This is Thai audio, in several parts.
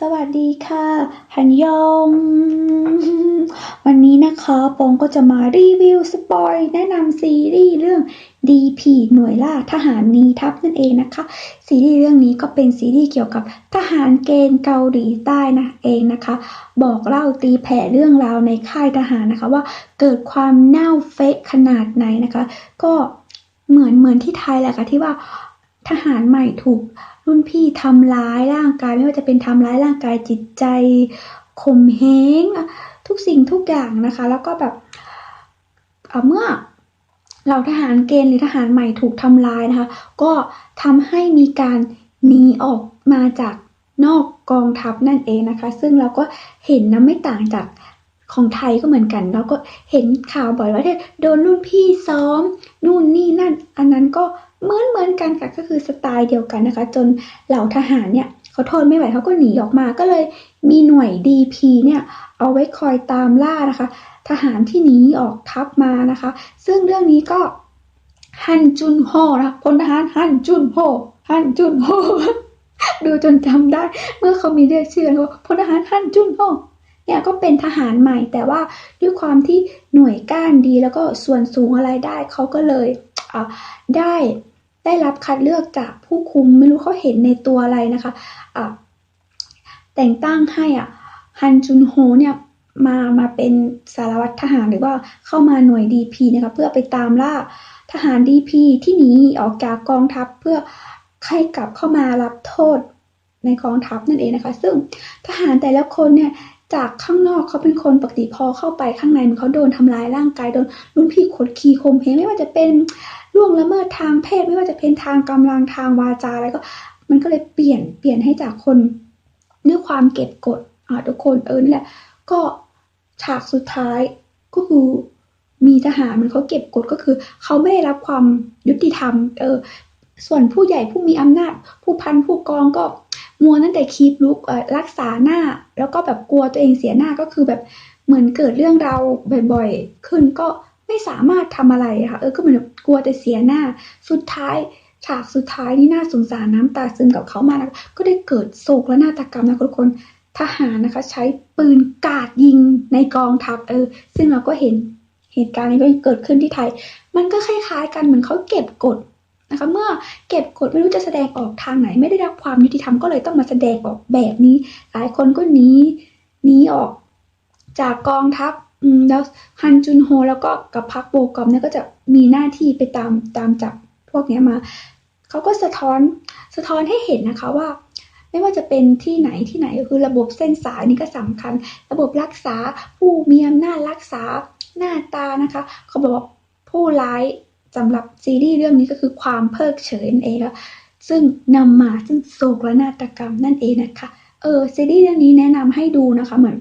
สวัสดีค่ะฮันยองวันนี้นะคะปองก็จะมารีวิวสปอยแนะนำซีรีส์เรื่อง DP หน่วยล่าทหารนีทัพนั่นเองนะคะ ซีรีส์เรื่องนี้ก็เป็นซีรีส์เกี่ยวกับทหารเกณฑ์เกาหลีใต้นะเองนะคะ บอกเล่าตีแผ่เรื่องราวในค่ายทหารนะคะว่าเกิดความเน่าเฟะขนาดไหนนะคะ ก็เหมือนเหมือนที่ไทยแหละค่ะที่ว่า ทหารใหม่ถูกรุ่นพี่ทำร้ายร่างกายไม่ว่าจะเป็นทำร้ายร่างกายจิตใจข่มเหงทุกสิ่งทุกอย่างนะคะ แล้วก็แบบเเมื่อเราทหารเกณฑ์หรือทหารใหม่ถูกทำร้ายนะคะ ก็ทำให้มีการหนีออกมาจากนอกกองทัพนั่นเองนะคะ ซึ่งเราก็เห็นนะไม่ต่างจากของไทยก็เหมือนกัน เราก็เห็นข่าวบ่อยว่าโดนรุ่นพี่ซ้อม นู่นนี่นั่น อันนั้นก็ เหมือนเหมือนกันค่ะก็คือสไตล์เดียวกันนะคะ จนเหล่าทหารเนี่ยเขาทนไม่ไหวเขาก็หนีออกมาก็เลยมีหน่วย DP เนี่ยเอาไว้คอยตามล่านะคะ ทหารที่หนีออกทัพมานะคะ ซึ่งเรื่องนี้ก็ฮันจุนโฮนะคะพลทหารฮันจุนโฮฮันจุนโฮดูจนจำได้ เมื่อเขามีเรียกชื่อว่าพลทหารฮันจุนโฮเนี่ยก็เป็นทหารใหม่แต่ว่าด้วยความที่หน่วยก้านดีแล้วก็ส่วนสูงอะไรได้เขาก็เลย ได้ได้รับคัดเลือกจากผู้คุมไม่รู้เขาเห็นในตัวอะไรนะคะอ่าแต่งตั้งให้อะฮันจุนโฮเนี่ยมามาเป็นสารวัตรทหารหรือว่าเข้ามาหน่วย DP นะคะเพื่อไปตามล่าทหาร DP ที่หนีออกจากกองทัพเพื่อให้กลับเข้ามารับโทษในกองทัพนั่นเองนะคะ ซึ่งทหารแต่ละคนเนี่ย จากข้างนอกเขาเป็นคนปกติพอเข้าไปข้างในมันเขาโดนทำร้ายร่างกายโดนรุ่นพี่ขดขี่ข่มเหงไม่ว่าจะเป็นล่วงละเมิดทางเพศ ไม่ว่าจะเป็นทางกำลังทางวาจาอะไรก็ มันก็เลยเปลี่ยนเปลี่ยนให้จากคนด้วยความเก็บกดอ่าทุกคนเออนี่แหละ ก็ฉากสุดท้ายก็คือมีทหารมันเขาเก็บกดก็คือ เขาไม่ได้รับความยุติธรรม เออ ส่วนผู้ใหญ่ผู้มีอำนาจ ผู้พันผู้กองก็ มัวตั้งแต่คีปลุกรักษาหน้า แล้วก็แบบกลัวตัวเองเสียหน้าก็คือแบบเหมือนเกิดเรื่องราวบ่อยๆ ขึ้นก็ไม่สามารถทำอะไรค่ะ เออก็เหมือนแบบกลัวแต่เสียหน้า สุดท้ายฉากสุดท้ายนี่น่าสงสารน้ำตาซึมกับเขามากนะก็ได้เกิดโศกและนาฏกรรมนะทุกคนทหารนะคะ ใช้ปืนกาดยิงในกองทัพเออ ซึ่งเราก็เห็นเหตุการณ์นี้ก็เกิดขึ้นที่ไทย มันก็คล้ายๆกันเหมือนเขาเก็บกด นะคะเมื่อเก็บกดไม่รู้จะแสดงออกทางไหน ไม่ได้รับความยุติธรรมก็เลยต้องมาแสดงออกแบบนี้ หลายคนก็หนีหนีออกจากกองทัพแล้วฮันจุนโฮแล้วก็กับพักโบกอมเนี่ยก็จะมีหน้าที่ไปตามตามจับพวกนี้มาเขาก็สะท้อนสะท้อนให้เห็นนะคะว่า ไม่ว่าจะเป็นที่ไหนที่ไหนก็คือระบบเส้นสายนี่ก็สำคัญ ระบบรักษาผู้มีอำนาจรักษาหน้าตานะคะ เขาบอกว่าผู้ร้าย สำหรับซีรีส์เรื่องนี้ก็คือความเพิกเฉยนั่นเองค่ะซึ่งนำมาซึ่งโศกและนาฏกรรมนั่นเองนะคะเออซีรีส์เรื่องนี้แนะนำให้ดูนะคะเหมือน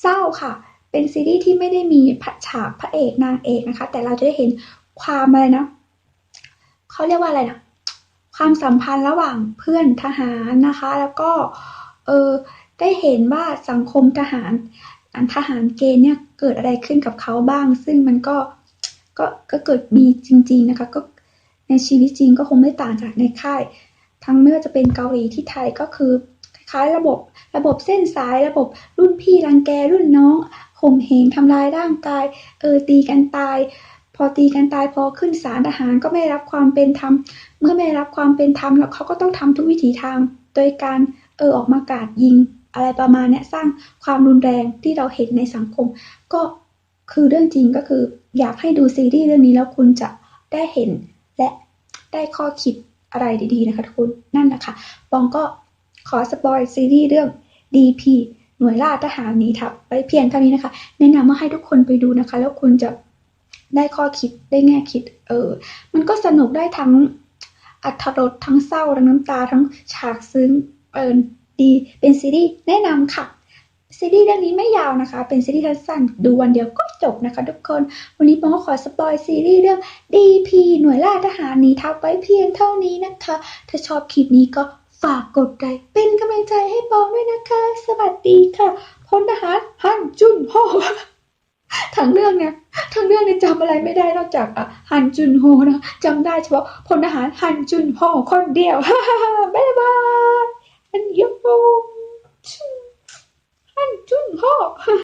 เศร้าค่ะ เป็นซีรีส์ที่ไม่ได้มีพระฉากพระเอกนางเอกนะคะ แต่เราจะได้เห็นความอะไรนะเขาเรียกว่าอะไรนะความสัมพันธ์ระหว่างเพื่อนทหารนะคะ แล้วก็เออได้เห็นว่าสังคมทหารอันทหารเกณฑ์เนี่ยเกิดอะไรขึ้นกับเขาบ้าง ซึ่งมันก็ ก็ก็เกิดมีจริง ๆนะคะ ก็ในชีวิตจริงก็คงไม่ต่างจากในค่าย ทั้งไม่ว่าจะเป็นเกาหลีที่ไทยก็คือคล้ายๆระบบระบบเส้นสายระบบรุ่นพี่รังแกรุ่นน้องข่มเหงทำลายร่างกาย เออตีกันตาย พอตีกันตายพอขึ้นศาลทหารก็ไม่รับความเป็นธรรมเมื่อไม่รับความเป็นธรรมแล้วเขาก็ต้องทำทุกวิถีทาง โดยการเออออกมากราดยิง อะไรประมาณนี้สร้างความรุนแรงที่เราเห็นในสังคม ก็ คือเรื่องจริงก็คืออยากให้ดูซีรีส์เรื่องนี้แล้วคุณจะได้เห็นและได้ข้อคิดอะไรดีๆนะคะทุกคนนั่นแหละค่ะบองก็ขอสปอยซีรีส์เรื่อง DP หน่วยล่าทหารนี้ทัพไปเพียงเท่านี้นะคะแนะนำว่าให้ทุกคนไปดูนะคะ แล้วคุณจะได้ข้อคิดได้แง่คิด เออ มันก็สนุกได้ทั้งอัธรสทั้งเศร้าทั้งน้ำตาทั้งฉากซึ้งเออดีเป็นซีรีส์แนะนำค่ะ ซีรีส์เรื่องนี้ไม่ยาวนะคะ เป็นซีรีส์สั้นๆดูวันเดียวก็จบนะคะทุกคน วันนี้ปองก็ขอสปอยซีรีส์เรื่อง DP หน่วยล่าทหารนี้ทัพไว้เพียงเท่านี้นะคะ ถ้าชอบคลิปนี้ก็ฝากกดไลค์เป็นกำลังใจให้ปองด้วยนะคะ สวัสดีค่ะพลทหารฮันจุนโฮทั้งเรื่องเนี่ยทั้งเรื่องเนี่ยจำอะไรไม่ได้นอกจากอะฮันจุนโฮนะจำได้เฉพาะพลทหารฮันจุนโฮคนเดียว บ๊ายบายอันยอง 真好。